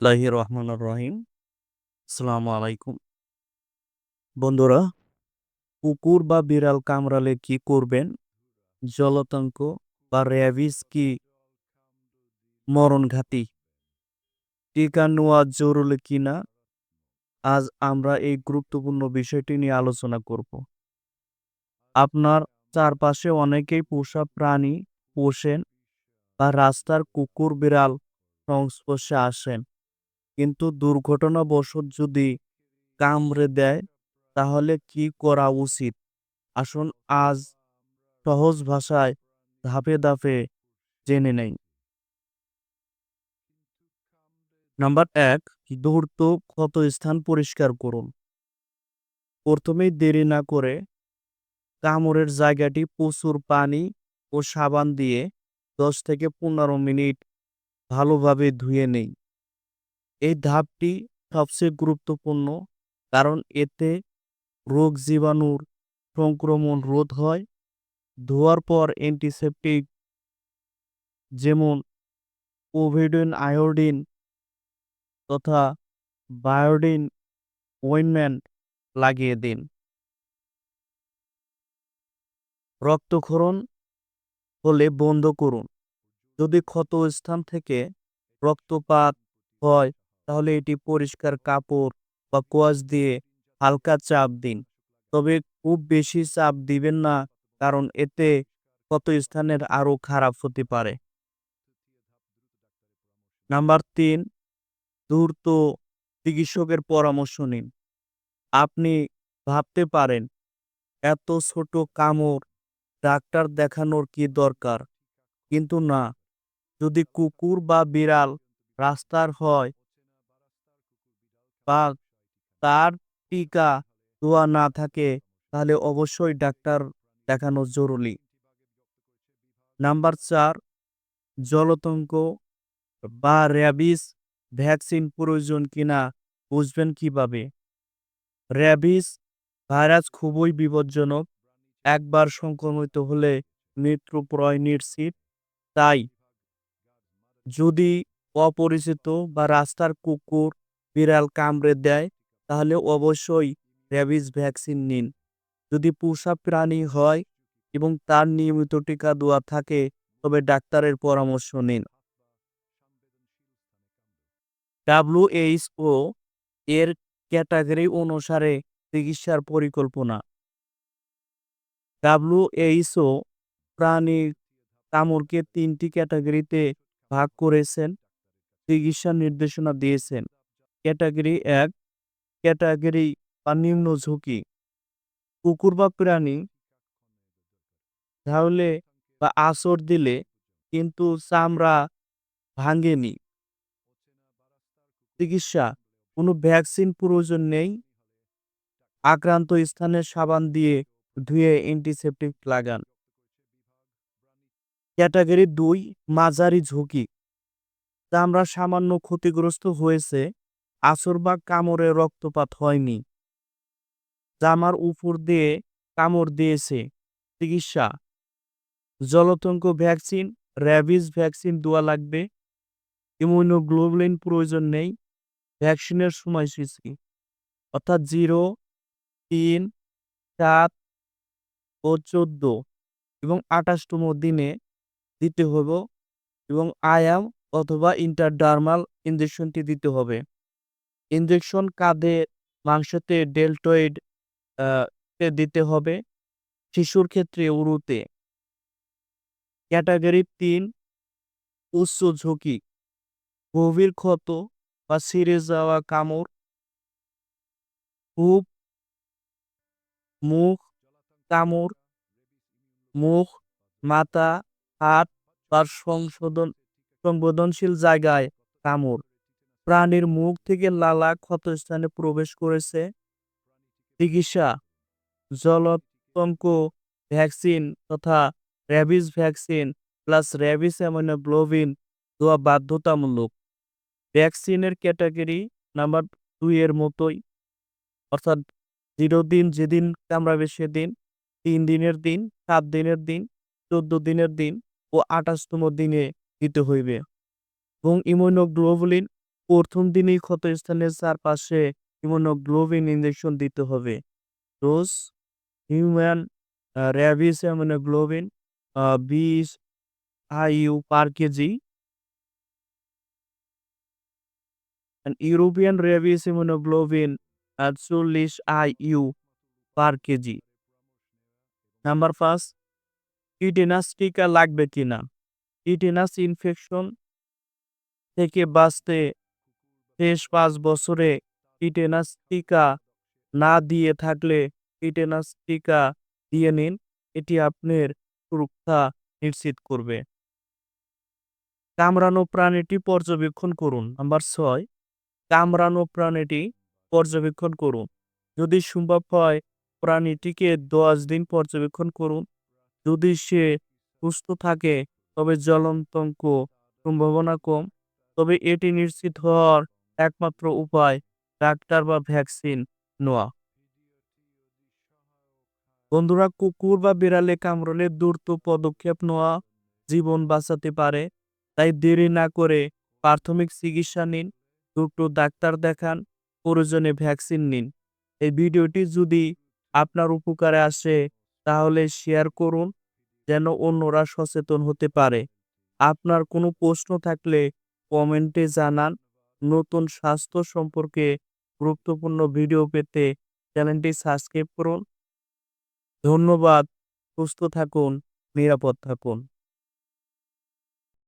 লাহি রহমান রহিম। সালাম আলাইকুম। বন্ধুরা, কুকুর বা বিড়াল কামড়ালে কি করবেন? জলতঙ্ক বা র্যাবিস কি মরণঘাতী? টিকা নেওয়া জরুরি কিনা? আজ আমরা এই গুরুত্বপূর্ণ বিষয়টি নিয়ে আলোচনা করব। আপনার চারপাশে অনেকেই পোষা প্রাণী পোষেন বা রাস্তার কুকুর বিড়াল সংস্পর্শে আসেন। কিন্তু দুর্ঘটনাবশত যদি কামড়ে দেয়, তাহলে কি করা উচিত? আসুন আজ সহজ ভাষায় ধাপে ধাপে জেনে নেই। নাম্বার এক, দ্রুত ক্ষত স্থান পরিষ্কার করুন। প্রথমেই দেরি না করে কামড়ের জায়গাটি প্রচুর পানি ও সাবান দিয়ে দশ থেকে পনেরো মিনিট ভালোভাবে ধুয়ে নেই এই ধাপটি সবচেয়ে গুরুত্বপূর্ণ কারণ এতে রোগ জীবাণুর সংক্রমণ রোধ হয়। ধোয়ার পর অ্যান্টিসেপটিক যেমন কোভিডিন আয়োডিন তথা বায়োডিন ওয়েনমেন্ট লাগিয়ে দিন। রক্তক্ষরণ হলে বন্ধ করুন। যদি ক্ষত স্থান থেকে রক্তপাত হয় তাহলে এটি পরিষ্কার কাপড় বা কোয়াশ দিয়ে হালকা চাপ দিন। তবে খুব বেশি চাপ দিবেন না, কারণ এতে কত স্থানের আরও খারাপ হতে পারে। নাম্বার তিন, দ্রুত চিকিৎসকের পরামর্শ নিন। আপনি ভাবতে পারেন, এত ছোট কামড় ডাক্তার দেখানোর কি দরকার? কিন্তু না, যদি কুকুর বা বিড়াল রাস্তার হয় বা তার টিকা দেওয়া না থাকে, তাহলে অবশ্যই ডাক্তার দেখানো জরুরি। নাম্বার চার, জলতঙ্ক বা র্যাবিস ভ্যাকসিন প্রয়োজন কিনা বুঝবেন কীভাবে? র্যাবিস ভাইরাস খুবই বিপজ্জনক, একবার সংক্রমিত হলে মৃত্যু প্রায় নিশ্চিত, তাই যদি অপরিচিত বা রাস্তার কুকুর বিড়াল কামড়ে দেয়, তাহলে অবশ্যই র্যাবিস ভ্যাকসিন নিন। যদি পোষা প্রাণী হয় এবং তার নিয়মিত টিকা দেওয়া থাকে, তবে ডাক্তারের পরামর্শ নিন। ডাব্লিউএইচও এর ক্যাটাগরি অনুসারে চিকিৎসার পরিকল্পনা। ডাব্লিউএইচও প্রাণী কামড়কে তিনটি ক্যাটাগরিতে ভাগ করেছেন চিকিৎসার নির্দেশনা দিয়েছেন। ক্যাটাগরি এক, ক্যাটাগরি বা নিম্ন ঝুঁকি। কুকুর বা প্রাণী ধাওলে বা আঁচড় দিলে কিন্তু চামড়া ভাঙেনি। চিকিৎসা, কোনো ভ্যাকসিন প্রয়োজন নেই। আক্রান্ত স্থানে সাবান দিয়ে ধুয়ে অ্যান্টিসেপটিক লাগান। ক্যাটাগরি দুই, মাঝারি ঝুঁকি। চামড়া সামান্য ক্ষতিগ্রস্ত হয়েছে। আঁচড় বা কামড়ে রক্তপাত হয়নি। জামার উপর দিয়ে কামড় দিয়েছে। চিকিৎসা। জলতঙ্ক ভ্যাকসিন, র্যাবিস ভ্যাকসিন দেওয়া লাগবে। ইমিউনোগ্লোবুলিন প্রয়োজন নেই। ভ্যাকসিনের সময়সূচি। অর্থাৎ জিরো, তিন, সাত ও চোদ্দ এবং আঠাশতম দিনে দিতে হবে এবং আয়াম অথবা ইন্টারডার্মাল ইঞ্জেকশনটি দিতে হবে। ইঞ্জেকশন কাঁধে মাংসতে ডেলটয়েড দিতে হবে। শিশুর ক্ষেত্রে উরুতে। ক্যাটাগরি তিন, উচ্চ ঝুঁকি। গভীর ক্ষত বা ছিঁড়ে যাওয়া কামড়। খুব মুখ, কামড়। মুখ, মাথা, হাত বা সংশোধন, সংবেদনশীল জায়গায় কামড়। প্রাণীর মুখ থেকে লালা ক্ষতস্থানে প্রবেশ করেছে। চিকিৎসা, জলতঙ্ক ভ্যাকসিন তথা rabies vaccine plus rabies immunoglobulin দেওয়া বাধ্যতামূলক। ভ্যাকসিনের ক্যাটাগরি নাম্বার দুই এর মতোই, অর্থাৎ জিরো দিন যেদিন কামড়াবে সেদিন, তিন দিনের দিন, সাত দিনের দিন, চোদ্দ দিনের দিন ও আঠাশতম দিনে দিতে হইবে। এবং ইমিউনোগ্লোবুলিন প্রথম দিনেই ক্ষতস্থানের চারপাশে ইমিউনোগ্লোবিন ইনজেকশন দিতে হবে। ডোজ হিউম্যান র্যাবিস ইমিউনোগ্লোবিন বিশ IU per kg European rabies immunoglobulin চল্লিশ IU per kg number first tetanus টিকা লাগবে কিনা? ইটেনাস ইনফেকশন থেকে বাঁচতে শেষ পাঁচ বছরে টিটেনাস টিকা না দিয়ে থাকলে টিটেনাস টিকা দিয়ে নিন, এটি আপনার সুরক্ষা নিশ্চিত করবে। কামড়ানো প্রাণীটি পর্যবেক্ষণ করুন। নাম্বার ছয় কামড়ানো প্রাণীটি পর্যবেক্ষণ করুন। যদি সম্ভব হয়, প্রাণীটিকে দশ দিন পর্যবেক্ষণ করুন। যদি সে সুস্থ থাকে, তবে জ্বলন্তঙ্ক সম্ভাবনা কম। তবে এটি নিশ্চিত হওয়ার একমাত্র উপায় ডাক্তার বা ভ্যাকসিন নেওয়া। বন্ধুরা, কুকুর বা বিড়ালে কামড়লে দ্রুত পদক্ষেপ নেওয়া জীবন বাঁচাতে পারে। তাই দেরি না করে প্রাথমিক চিকিৎসা নিন, দ্রুত ডাক্তার দেখান, প্রয়োজনে ভ্যাকসিন নিন। এই ভিডিওটি যদি আপনার উপকারে আসে, তাহলে শেয়ার করুন, যেন অন্যরা সচেতন হতে পারে। আপনার কোনো প্রশ্ন থাকলে কমেন্টে জানান। নতুন স্বাস্থ্য সম্পর্কে গুরুত্বপূর্ণ ভিডিও পেতে চ্যানেলটি সাবস্ক্রাইব করুন। ধন্যবাদ। সুস্থ থাকুন। নিরাপদ থাকুন।